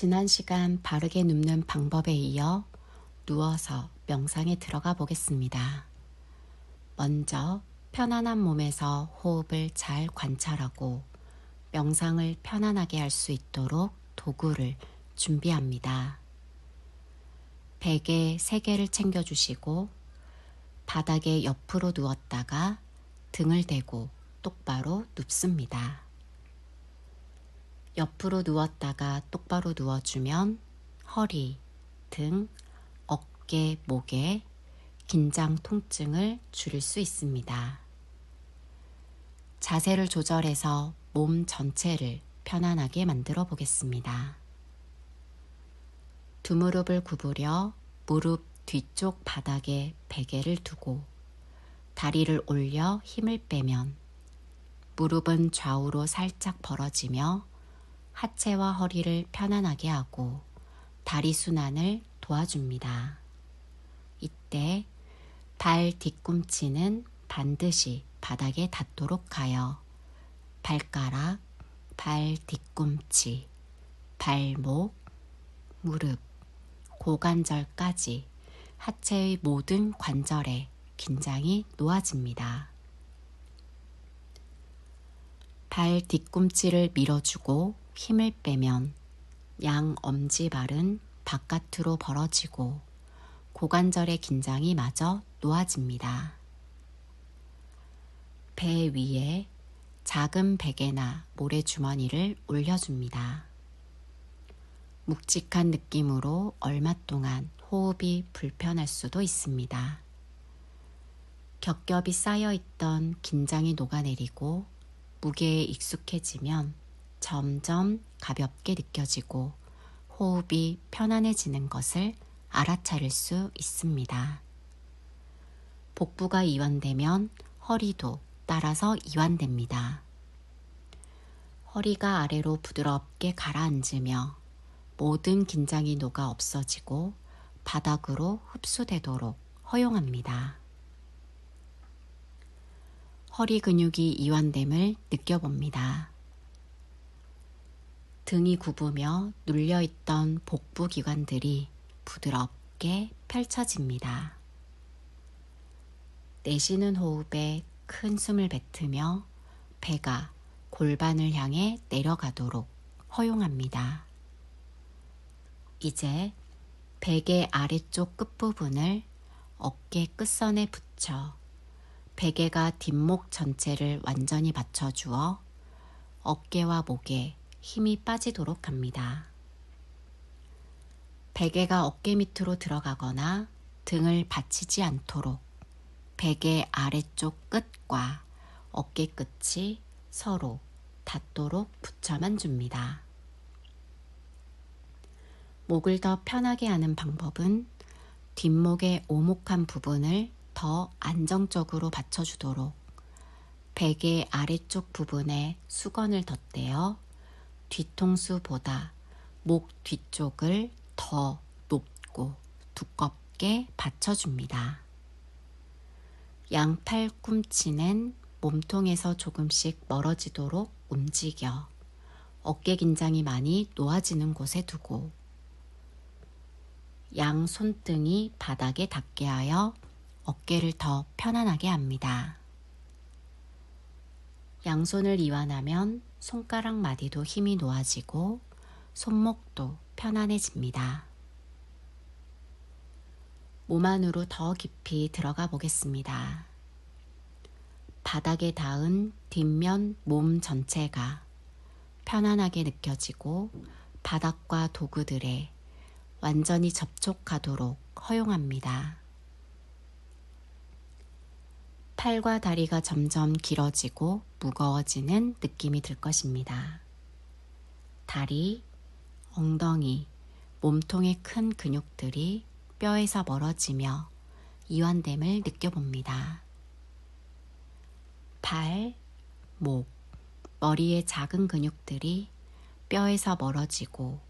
지난 시간 바르게 눕는 방법에 이어 누워서 명상에 들어가 보겠습니다. 먼저 편안한 몸에서 호흡을 잘 관찰하고 명상을 편안하게 할 수 있도록 도구를 준비합니다. 베개 3개를 챙겨주시고 바닥에 옆으로 누웠다가 등을 대고 똑바로 눕습니다. 옆으로 누웠다가 똑바로 누워주면 허리, 등, 어깨, 목에 긴장 통증을 줄일 수 있습니다. 자세를 조절해서 몸 전체를 편안하게 만들어 보겠습니다. 두 무릎을 구부려 무릎 뒤쪽 바닥에 베개를 두고 다리를 올려 힘을 빼면 무릎은 좌우로 살짝 벌어지며 하체와 허리를 편안하게 하고 다리 순환을 도와줍니다. 이때 발 뒤꿈치는 반드시 바닥에 닿도록 하여 발가락, 발 뒤꿈치, 발목, 무릎, 고관절까지 하체의 모든 관절에 긴장이 놓아집니다. 발 뒤꿈치를 밀어주고 힘을 빼면 양 엄지발은 바깥으로 벌어지고 고관절의 긴장이 마저 놓아집니다. 배 위에 작은 베개나 모래주머니를 올려줍니다. 묵직한 느낌으로 얼마 동안 호흡이 불편할 수도 있습니다. 겹겹이 쌓여 있던 긴장이 녹아내리고 무게에 익숙해지면 점점 가볍게 느껴지고 호흡이 편안해지는 것을 알아차릴 수 있습니다. 복부가 이완되면 허리도 따라서 이완됩니다. 허리가 아래로 부드럽게 가라앉으며 모든 긴장이 녹아 없어지고 바닥으로 흡수되도록 허용합니다. 허리 근육이 이완됨을 느껴봅니다. 등이 굽으며 눌려있던 복부 기관들이 부드럽게 펼쳐집니다. 내쉬는 호흡에 큰 숨을 뱉으며 배가 골반을 향해 내려가도록 허용합니다. 이제 베개 아래쪽 끝부분을 어깨 끝선에 붙여 베개가 뒷목 전체를 완전히 받쳐주어 어깨와 목에 힘이 빠지도록 합니다. 베개가 어깨 밑으로 들어가거나 등을 받치지 않도록 베개 아래쪽 끝과 어깨 끝이 서로 닿도록 붙여만 줍니다. 목을 더 편하게 하는 방법은 뒷목의 오목한 부분을 더 안정적으로 받쳐주도록 베개 아래쪽 부분에 수건을 덧대어 뒤통수보다 목 뒤쪽을 더 높고 두껍게 받쳐줍니다. 양 팔 꿈치는 몸통에서 조금씩 멀어지도록 움직여 어깨 긴장이 많이 놓아지는 곳에 두고 양 손등이 바닥에 닿게 하여 어깨를 더 편안하게 합니다. 양손을 이완하면 손가락 마디도 힘이 놓아지고 손목도 편안해집니다. 몸 안으로 더 깊이 들어가 보겠습니다. 바닥에 닿은 뒷면 몸 전체가 편안하게 느껴지고 바닥과 도구들에 완전히 접촉하도록 허용합니다. 팔과 다리가 점점 길어지고 무거워지는 느낌이 들 것입니다. 다리, 엉덩이, 몸통의 큰 근육들이 뼈에서 멀어지며 이완됨을 느껴봅니다. 발, 목, 머리의 작은 근육들이 뼈에서 멀어지고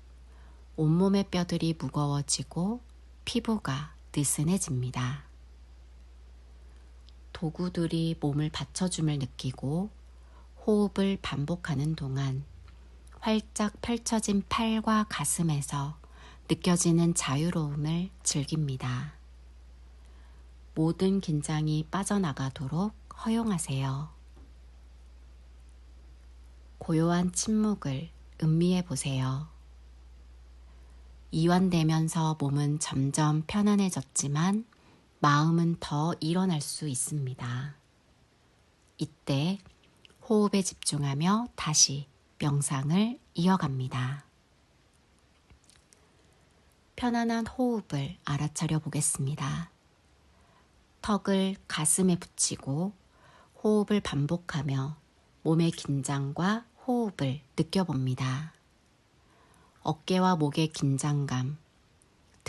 온몸의 뼈들이 무거워지고 피부가 느슨해집니다. 도구들이 몸을 받쳐줌을 느끼고 호흡을 반복하는 동안 활짝 펼쳐진 팔과 가슴에서 느껴지는 자유로움을 즐깁니다. 모든 긴장이 빠져나가도록 허용하세요. 고요한 침묵을 음미해 보세요. 이완되면서 몸은 점점 편안해졌지만 마음은 더 일어날 수 있습니다. 이때 호흡에 집중하며 다시 명상을 이어갑니다. 편안한 호흡을 알아차려 보겠습니다. 턱을 가슴에 붙이고 호흡을 반복하며 몸의 긴장과 호흡을 느껴봅니다. 어깨와 목의 긴장감,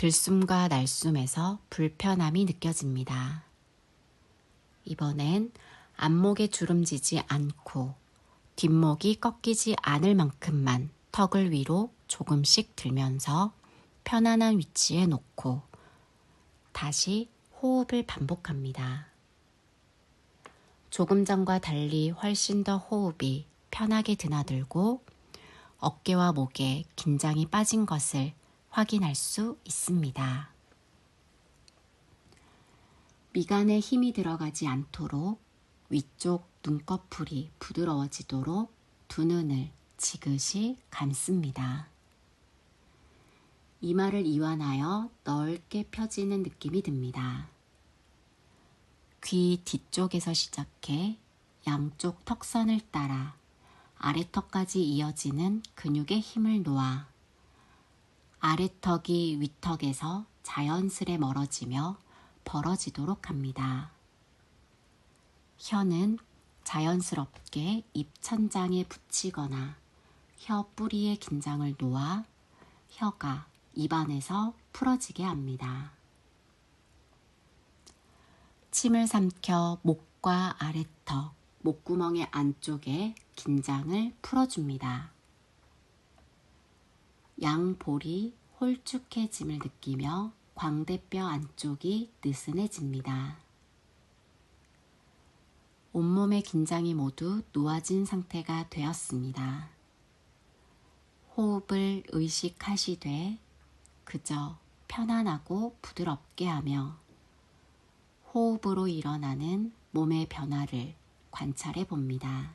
들숨과 날숨에서 불편함이 느껴집니다. 이번엔 앞목에 주름지지 않고 뒷목이 꺾이지 않을 만큼만 턱을 위로 조금씩 들면서 편안한 위치에 놓고 다시 호흡을 반복합니다. 조금 전과 달리 훨씬 더 호흡이 편하게 드나들고 어깨와 목에 긴장이 빠진 것을 확인할 수 있습니다. 미간에 힘이 들어가지 않도록 위쪽 눈꺼풀이 부드러워지도록 두 눈을 지그시 감습니다. 이마를 이완하여 넓게 펴지는 느낌이 듭니다. 귀 뒤쪽에서 시작해 양쪽 턱선을 따라 아래턱까지 이어지는 근육의 힘을 놓아 아래턱이 위턱에서 자연스레 멀어지며 벌어지도록 합니다. 혀는 자연스럽게 입천장에 붙이거나 혀 뿌리의 긴장을 놓아 혀가 입안에서 풀어지게 합니다. 침을 삼켜 목과 아래턱, 목구멍의 안쪽에 긴장을 풀어줍니다. 양볼이 홀쭉해짐을 느끼며 광대뼈 안쪽이 느슨해집니다. 온몸의 긴장이 모두 놓아진 상태가 되었습니다. 호흡을 의식하시되 그저 편안하고 부드럽게 하며 호흡으로 일어나는 몸의 변화를 관찰해 봅니다.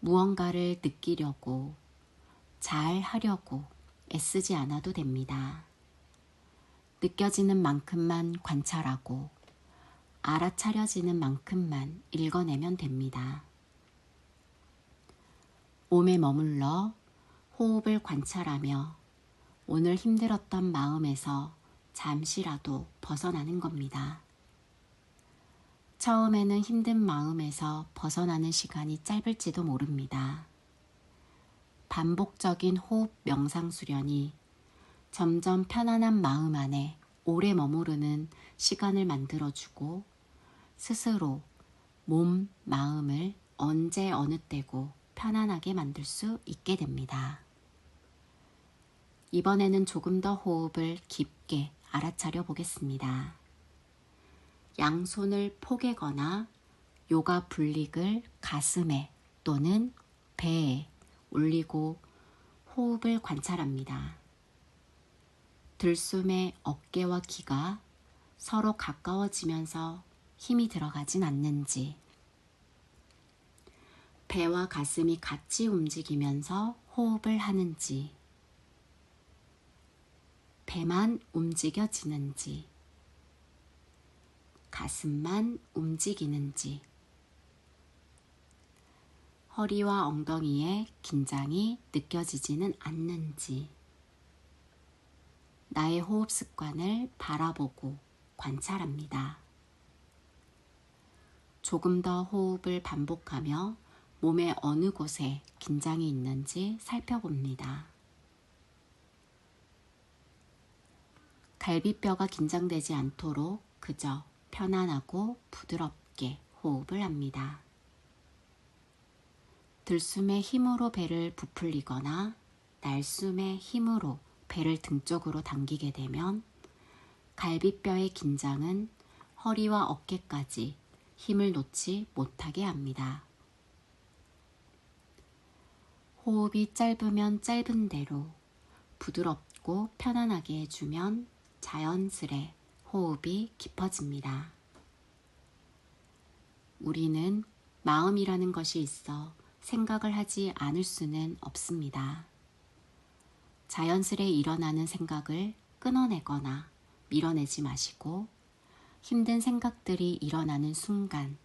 무언가를 느끼려고 잘 하려고 애쓰지 않아도 됩니다. 느껴지는 만큼만 관찰하고 알아차려지는 만큼만 읽어내면 됩니다. 몸에 머물러 호흡을 관찰하며 오늘 힘들었던 마음에서 잠시라도 벗어나는 겁니다. 처음에는 힘든 마음에서 벗어나는 시간이 짧을지도 모릅니다. 반복적인 호흡 명상 수련이 점점 편안한 마음 안에 오래 머무르는 시간을 만들어주고 스스로 몸, 마음을 언제 어느 때고 편안하게 만들 수 있게 됩니다. 이번에는 조금 더 호흡을 깊게 알아차려 보겠습니다. 양손을 포개거나 요가 불릭을 가슴에 또는 배에 올리고 호흡을 관찰합니다. 들숨의 어깨와 귀가 서로 가까워지면서 힘이 들어가진 않는지, 배와 가슴이 같이 움직이면서 호흡을 하는지, 배만 움직여지는지, 가슴만 움직이는지, 허리와 엉덩이에 긴장이 느껴지지는 않는지, 나의 호흡 습관을 바라보고 관찰합니다. 조금 더 호흡을 반복하며 몸의 어느 곳에 긴장이 있는지 살펴봅니다. 갈비뼈가 긴장되지 않도록 그저 편안하고 부드럽게 호흡을 합니다. 들숨의 힘으로 배를 부풀리거나 날숨의 힘으로 배를 등 쪽으로 당기게 되면 갈비뼈의 긴장은 허리와 어깨까지 힘을 놓지 못하게 합니다. 호흡이 짧으면 짧은 대로 부드럽고 편안하게 해주면 자연스레 호흡이 깊어집니다. 우리는 마음이라는 것이 있어 생각을 하지 않을 수는 없습니다. 자연스레 일어나는 생각을 끊어내거나 밀어내지 마시고 힘든 생각들이 일어나는 순간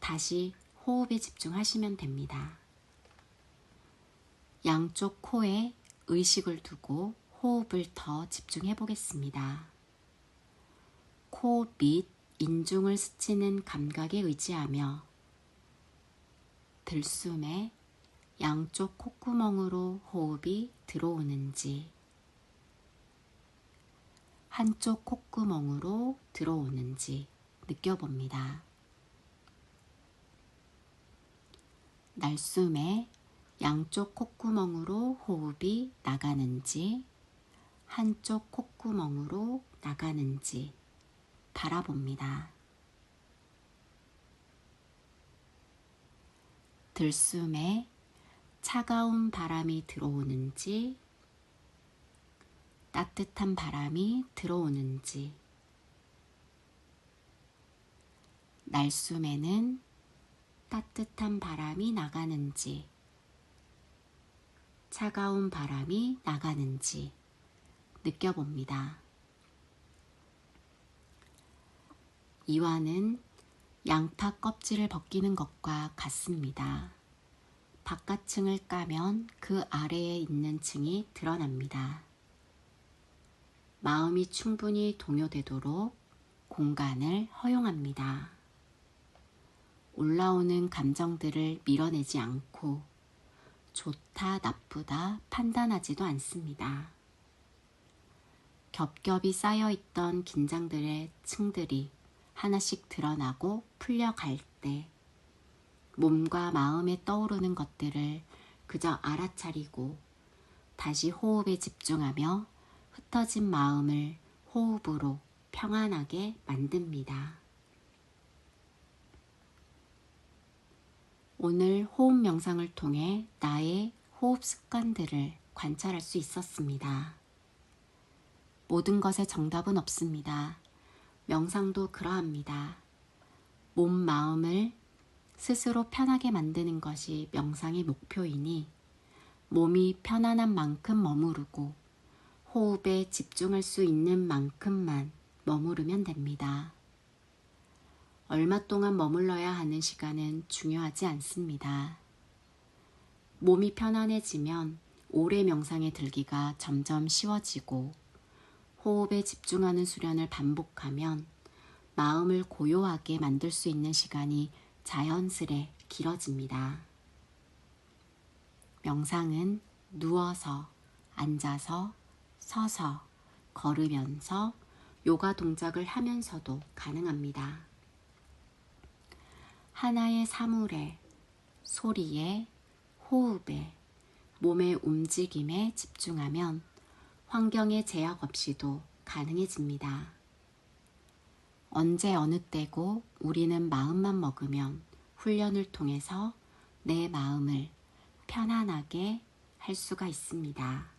다시 호흡에 집중하시면 됩니다. 양쪽 코에 의식을 두고 호흡을 더 집중해 보겠습니다. 코 밑 인중을 스치는 감각에 의지하며 들숨에 양쪽 콧구멍으로 호흡이 들어오는지 한쪽 콧구멍으로 들어오는지 느껴봅니다. 날숨에 양쪽 콧구멍으로 호흡이 나가는지 한쪽 콧구멍으로 나가는지 바라봅니다. 들숨에 차가운 바람이 들어오는지 따뜻한 바람이 들어오는지 날숨에는 따뜻한 바람이 나가는지 차가운 바람이 나가는지 느껴봅니다. 이와는 양파 껍질을 벗기는 것과 같습니다. 바깥층을 까면 그 아래에 있는 층이 드러납니다. 마음이 충분히 동요되도록 공간을 허용합니다. 올라오는 감정들을 밀어내지 않고 좋다, 나쁘다 판단하지도 않습니다. 겹겹이 쌓여 있던 긴장들의 층들이 하나씩 드러나고 풀려갈 때 몸과 마음에 떠오르는 것들을 그저 알아차리고 다시 호흡에 집중하며 흩어진 마음을 호흡으로 평안하게 만듭니다. 오늘 호흡 명상을 통해 나의 호흡 습관들을 관찰할 수 있었습니다. 모든 것에 정답은 없습니다. 명상도 그러합니다. 몸, 마음을 스스로 편하게 만드는 것이 명상의 목표이니 몸이 편안한 만큼 머무르고 호흡에 집중할 수 있는 만큼만 머무르면 됩니다. 얼마 동안 머물러야 하는 시간은 중요하지 않습니다. 몸이 편안해지면 오래 명상에 들기가 점점 쉬워지고 호흡에 집중하는 수련을 반복하면 마음을 고요하게 만들 수 있는 시간이 자연스레 길어집니다. 명상은 누워서, 앉아서, 서서, 걸으면서 요가 동작을 하면서도 가능합니다. 하나의 사물에, 소리에, 호흡에, 몸의 움직임에 집중하면 환경의 제약 없이도 가능해집니다. 언제 어느 때고 우리는 마음만 먹으면 훈련을 통해서 내 마음을 편안하게 할 수가 있습니다.